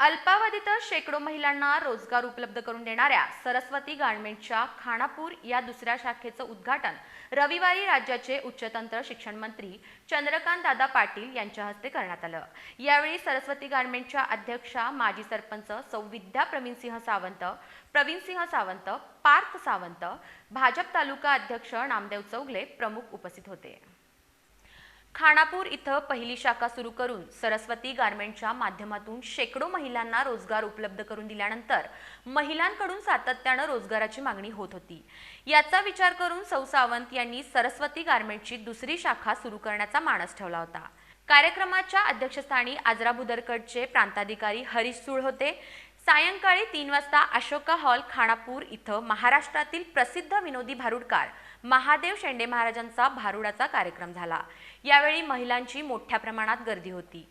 अल्पावधीतच शेकडो महिलांना रोजगार उपलब्ध करून देणाऱ्या सरस्वती गारमेंटच्या खानापूर या दुसऱ्या शाखेचं उद्घाटन रविवारी राज्याचे उच्चतंत्र शिक्षण मंत्री चंद्रकांत दादा पाटील यांच्या हस्ते करण्यात आलं. यावेळी सरस्वती गारमेंटच्या अध्यक्षा माजी सरपंच सौ विद्या प्रवीणसिंह सावंत प्रवीणसिंह सावंत पार्थ सावंत भाजप तालुका अध्यक्ष नामदेव चौगले प्रमुख उपस्थित होते. खानापूर इथं पहिली शाखा सुरू करून सरस्वती गारमेंटच्या माध्यमातून शेकडो महिलांना रोजगार उपलब्ध करून दिल्यानंतर महिलांकडून सातत्यानं रोजगाराची मागणी होत होती. याचा विचार करून सौ सावंत यांनी सरस्वती गारमेंटची दुसरी शाखा सुरू करण्याचा मानस ठेवला होता. कार्यक्रमाच्या अध्यक्षस्थानी आजरा बुदरकडचे प्रांताधिकारी हरीश सुळ होते. सायंकाळी तीन वाजता अशोका हॉल खानापूर इथं महाराष्ट्रातील प्रसिद्ध विनोदी भारुडकार महादेव शेंडे महाराजांचा भारुडाचा कार्यक्रम झाला. यावेळी महिलांची मोठ्या प्रमाणात गर्दी होती.